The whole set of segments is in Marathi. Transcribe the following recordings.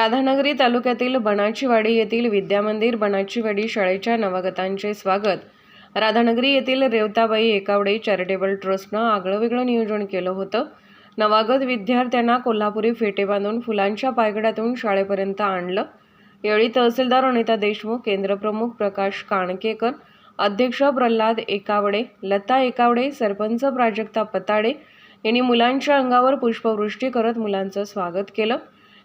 राधानगरी तालुक्यातील बनाचीवाडी येथील विद्यामंदिर बनाचीवाडी शाळेच्या नवागतांचे स्वागत. राधानगरी येथील रेवताबाई एकावडे चॅरिटेबल ट्रस्टनं आगळंवेगळं नियोजन केलं होतं. नवागत विद्यार्थ्यांना कोल्हापुरी फेटे बांधून फुलांच्या पायगड्यातून शाळेपर्यंत आणलं. यावेळी तहसीलदार अनिता देशमुख केंद्रप्रमुख प्रकाश काणकेकर अध्यक्ष प्रल्हाद एकावडे लता एकावडे सरपंच प्राजक्ता पताडे यांनी मुलांच्या अंगावर पुष्पवृष्टी करत मुलांचं स्वागत केलं.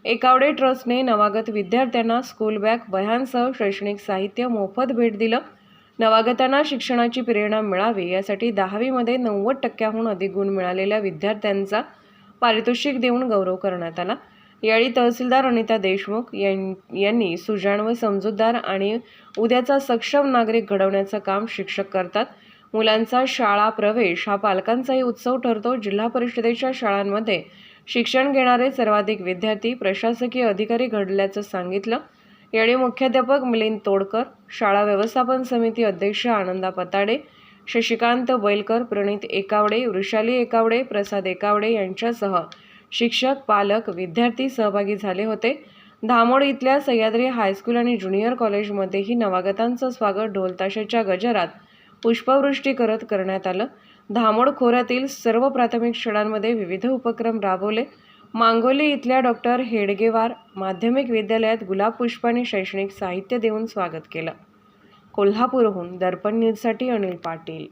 एकावडे ट्रस्टने नवागत विद्यार्थ्यांना स्कूल बॅग वह्यांसह शैक्षणिक साहित्य मोफत भेट दिलं. नवागतांना शिक्षणाची प्रेरणा मिळावी यासाठी दहावीमध्ये नव्वद टक्क्याहून अधिक गुण मिळालेल्या विद्यार्थ्यांचा पारितोषिक देऊन गौरव करण्यात आला. यावेळी तहसीलदार अनिता देशमुख यां- यांनी सुजाण व समजूतदार आणि उद्याचा सक्षम नागरिक घडवण्याचं काम शिक्षक करतात. मुलांचा शाळा प्रवेश हा पालकांचाही उत्सव ठरतो. जिल्हा परिषदेच्या शाळांमध्ये शिक्षण घेणारे सर्वाधिक विद्यार्थी प्रशासकीय अधिकारी घडल्याचं सांगितलं. यावेळी मुख्याध्यापक मिलिंद तोडकर शाळा व्यवस्थापन समिती अध्यक्ष आनंदा पताडे शशिकांत बैलकर प्रणित एकावडे वृषाली एकावडे प्रसाद एकावडे यांच्यासह शिक्षक पालक विद्यार्थी सहभागी झाले होते. धामोड इथल्या सह्याद्री हायस्कूल आणि ज्युनियर कॉलेजमध्येही नवागतांचं स्वागत ढोलताशाच्या गजरात पुष्पवृष्टी करत करण्यात आलं. धामोड खोऱ्यातील सर्व प्राथमिक शाळांमध्ये विविध उपक्रम राबवले. मांगोली इथल्या डॉक्टर हेडगेवार माध्यमिक विद्यालयात गुलाब पुष्पाने शैक्षणिक साहित्य देऊन स्वागत केलं. कोल्हापूरहून दर्पण न्यूजसाठी अनिल पाटील.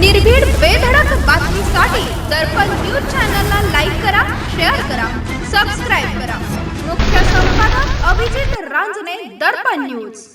निर्भीड बेधडक बातमीसाठी दर्पण न्यूज चॅनलला लाईक करा शेअर करा सबस्क्राईब करा. मुख्य संपादक अभिजित रांजणे दर्पण न्यूज.